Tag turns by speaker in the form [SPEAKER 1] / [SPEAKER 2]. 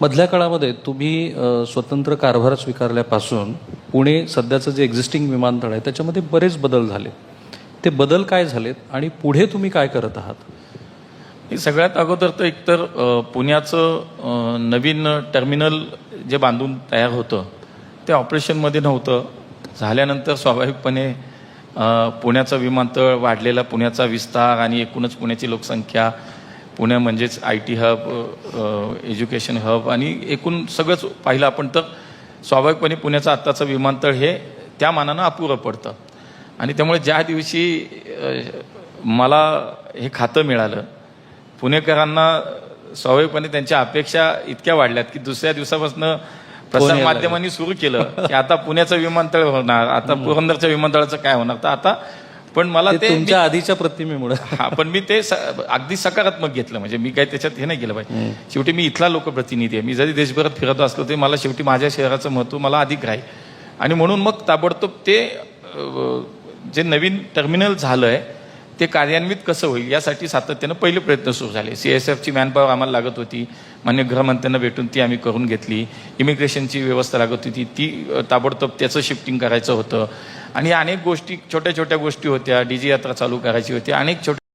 [SPEAKER 1] मधल्या काळामध्ये तुम्ही स्वतंत्र कारभार स्वीकारल्यापासून पुणे सध्याचं जे एक्झिस्टिंग विमानतळ आहे त्याच्यामध्ये बरेच बदल झाले. ते बदल काय झालेत आणि पुढे तुम्ही काय करत आहात?
[SPEAKER 2] हे सगळ्यात अगोदर तर एकतर पुण्याचं नवीन टर्मिनल जे बांधून तयार होतं ते ऑपरेशनमध्ये नव्हतं. झाल्यानंतर स्वाभाविकपणे पुण्याचं विमानतळ वाढलेला पुण्याचा विस्तार आणि एकूणच पुण्याची लोकसंख्या पुणे म्हणजेच I T hub education hub आणि एकूण सगळंच पाहिलं आपण तर स्वाभाविकपणे पुण्याचं आत्ताचं विमानतळ हे त्या मानानं अपुरं पडतं. आणि त्यामुळे ज्या दिवशी मला हे खातं मिळालं पुणेकरांना स्वाभाविकपणे त्यांच्या अपेक्षा इतक्या वाढल्यात की दुसऱ्या दिवसापासून प्रसार माध्यमांनी सुरू केलं की आता पुण्याचं विमानतळ होणार आता पुरंदरच्या विमानतळाचं काय होणार? तर आता पण मला
[SPEAKER 1] ते तुमच्या आधीच्या प्रतिमेमुळे.
[SPEAKER 2] हा पण मी ते अगदी सकारात्मक घेतलं. म्हणजे मी काही त्याच्यात हे नाही केलं पाहिजे शेवटी मी इथला लोकप्रतिनिधी आहे. मी जरी देशभरात फिरत असलो तरी मला शेवटी माझ्या शहराचं महत्त्व मला अधिक राहील. आणि म्हणून मग ताबडतोब ते जे नवीन टर्मिनल झालं आहे ते कार्यान्वित कसं होईल यासाठी सातत्यानं पहिले प्रयत्न सुरू झाले. सी एस एफची मॅनपॉवर आम्हाला लागत होती. मान्य गृहमंत्र्यांना भेटून ती आम्ही करून घेतली. इमिग्रेशनची व्यवस्था लागत होती. ती ताबडतोब त्याचं शिफ्टिंग करायचं होतं. आणि अनेक गोष्टी छोट्या छोट्या गोष्टी होत्या. डी जी यात्रा चालू करायची होती. अनेक छोट्या